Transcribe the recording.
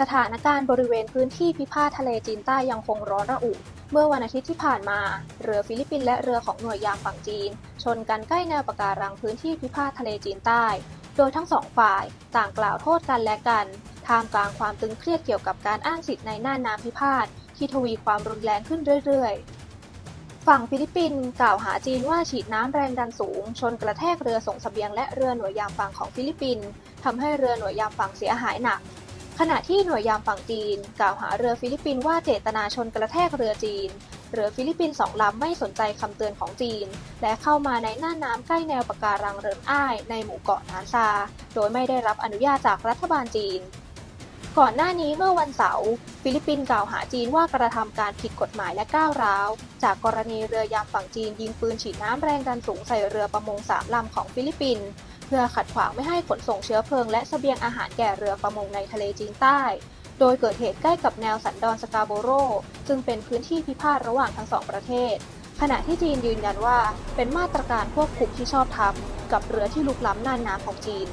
สถานการณ์บริเวณพื้นที่พิพาททะเลจีนใต้ยังคงร้อนระอุ เมื่อวันอาทิตย์ที่ผ่านมา เรือฟิลิปปินส์และเรือของหน่วยยามฝั่งจีน ชนกันใกล้แนวปะการังพื้นที่พิพาททะเลจีนใต้ โดยทั้งสองฝ่ายต่างกล่าวโทษกันและกัน ท่ามกลางความตึงเครียดเกี่ยวกับการอ้างสิทธิ์ในน่านน้ำพิพาทที่ทวีความรุนแรงขึ้นเรื่อยๆ ฝั่งฟิลิปปินส์กล่าวหาจีนว่าฉีดน้ำแรงดันสูง ชนกระแทกเรือส่งเสบียงและเรือหน่วยยามฝั่งของฟิลิปปินส์ทำให้เรือหน่วยยามฝั่งเสียหายหนัก ขณะที่หน่วยยามฝั่งจีน กล่าวหาเรือฟิลิปปินส์ว่าเจตนาชนกระแทกเรือจีน เรือฟิลิปปินส์สองลำไม่สนใจคำเตือนของจีน และเข้ามาในน่านน้ำใกล้แนวปะการังเริงอ้ายในหมู่เกาะนานซา โดยไม่ได้รับอนุญาตจากรัฐบาลจีน ก่อนหน้านี้เมื่อวันเสาร์ฟิลิปปินส์กล่าวหาจีนว่ากระทำการผิดกฎหมายและก้าวร้าว จากกรณีเรือยามฝั่งจีนยิงปืนฉีดน้ำแรงดันสูงใส่เรือประมงสามลำของฟิลิปปินส์ พื่อขัดขวางไม่ให้ขนส่งเชื้อเพลิงและเสบียงอาหารแก่เรือประมงในทะเลจีนใต้ โดยเกิดเหตุใกล้กับแนวสันดอนสกาโบโรซึ่งเป็นพื้นที่พิพาทระหว่างทั้งสองประเทศ ขณะที่จีนยืนยันว่าเป็นมาตรการควบคุมที่ชอบธรรมกับเรือที่ลุกล้ำน่านน้ำของจีน